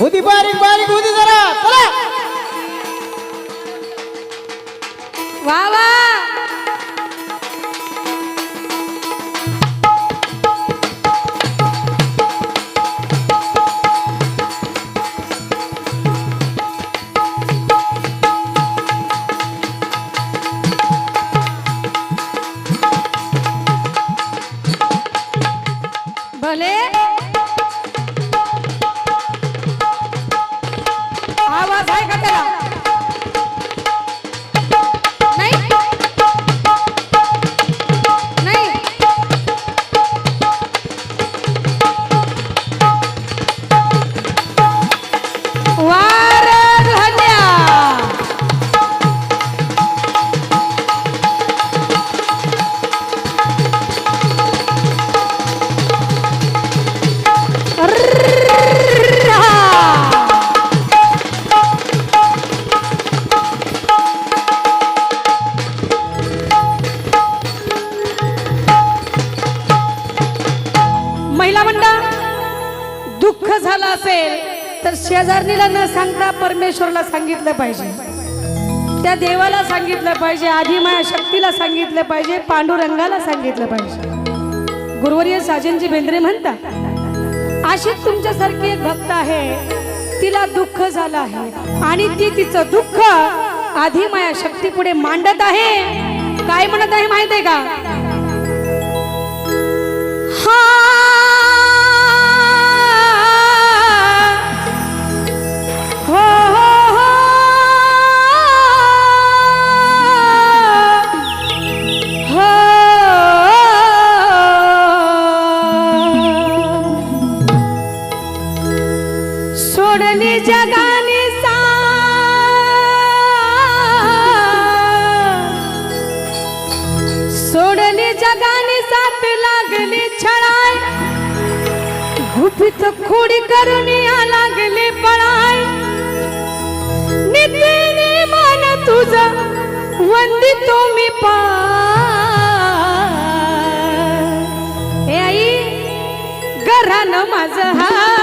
होती बारीक बारीक होती जरा. चला. वा वा. भले. दुःख झालं असेल तर शेजारणीला न सांगता परमेश्वरला सांगितलं पाहिजे. त्या देवाला सांगितलं पाहिजे आधी माया शक्तीला सांगितलं पाहिजे पांडुरंगाला सांगितलं पाहिजे. गुरुवर्य साजनजी बेंद्रे म्हणतात अशीच तुमच्यासारखी एक भक्त आहे तिला दुःख झालं आहे आणि ती तिचं दुःख आधी माया शक्ती पुढे मांडत आहे. काय म्हणत आहे माहीत आहे का? हा सोडली जगाने सा. सोडली जगाने साथ लागली छळाय. गुपित खोडी करून या लागले पळाय नितीने मान तुझ वंदितो मी पाय. घरानं माझं हा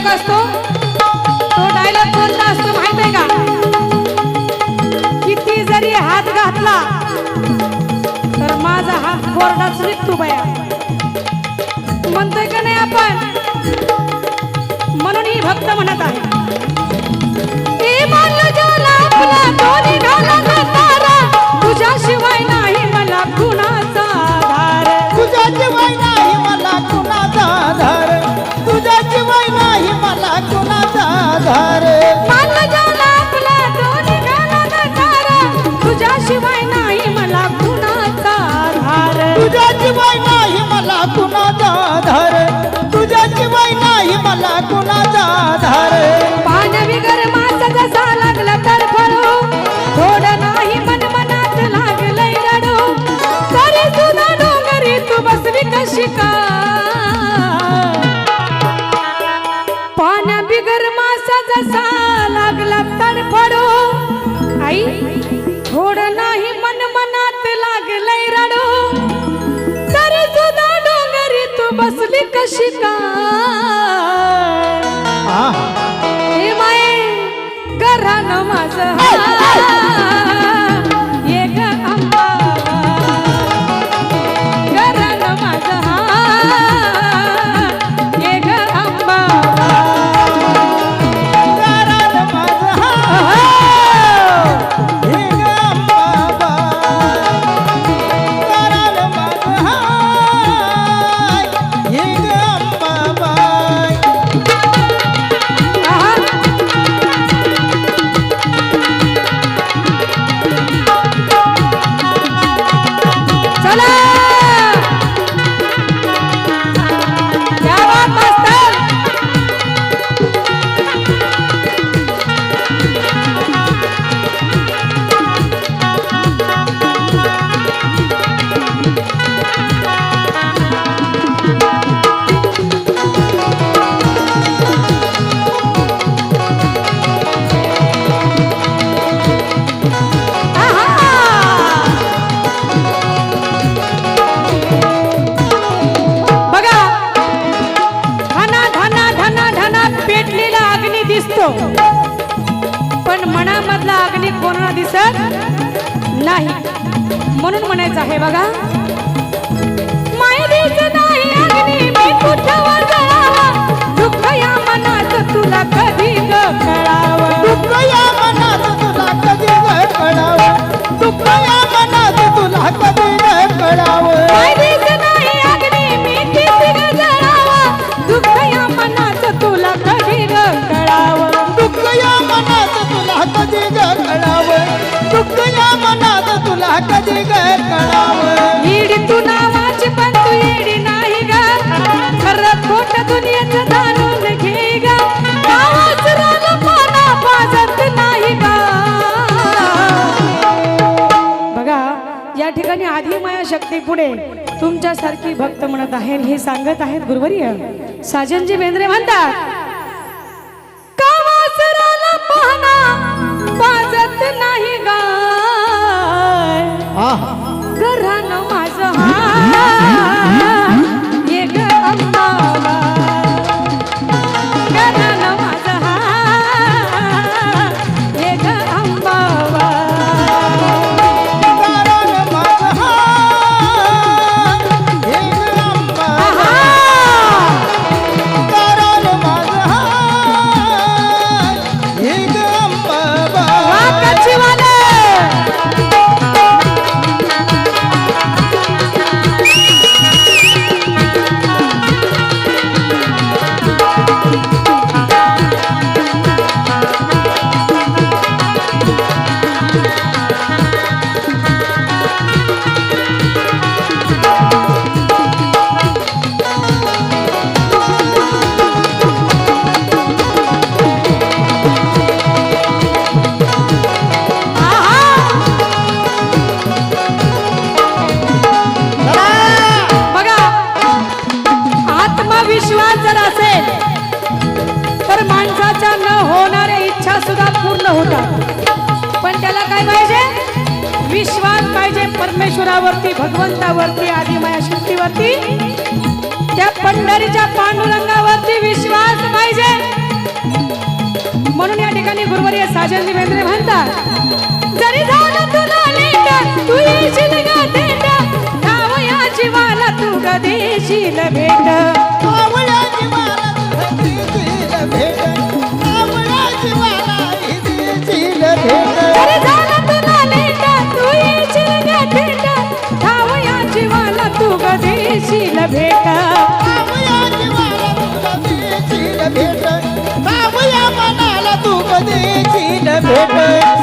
डायलॉग असतो? तो डायलॉग कोणता असतो माहीत आहे का? किती जरी हात घातला तर माझा हात कोरडाच निघतो बया. म्हणतोय का नाही आपण? कुणाचा धार पान बिगर माझा जसा लागला तर फळू. थोड नाही मन मनात लागलंय रडू. तरी सुद्धा डोंगरी तू बसवी कशी का? पान बिगर मासा जसा लागला तर फळू. आई थोड नाही मन मनात लागलंय रडू. तरी सुद्धा डोंगरी तू बसली कशी माझं बघा. तुला कधी ग कळावं? दुःख या मनात तुला कधी ग कळावं? दुःख या मनात तुला कधी ग कळावं कधी ग कळावं तू नावाची पण तू नाही ग. खरं खोट जाणून घे ग. पाना पाजत नाही ग. बघा या ठिकाणी आधी माया शक्ती पुढे तुमच्यासारखी भक्त म्हणत आहे आणि हे सांगत आहेत गुरुवर्य. साजनजी बेंद्रे म्हणतात परमेश्वरावरती भगवंतावरती आदिमाया शक्तीवरती त्या पंढरीच्या पांडुरंगावरती विश्वास पाहिजे म्हणून या ठिकाणी गुरुवारी साजन देवेंद्र म्हणतात जरी झालं तुला लेट तू येशील ग थेट नाव या जीवाला तू ग देशील भेट आवळ्या जीवाला तुझं देशील भेट. आवळ्या जीवाला देशील भेट. देशील भेट. आवळ्या जीवाला तुझं देशील भेट. आवळ्या मनाला तू देशील भेट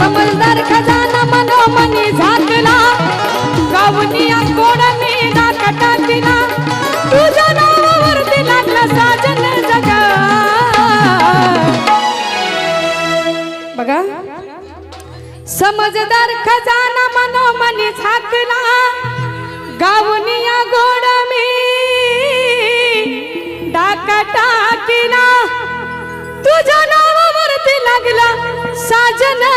समजदार खजाना मनोमनी झाकला. गावनिया कोण तुझ्या नावावरती लागला साजन जगा. बघा. समजदार खजाना साजन जगा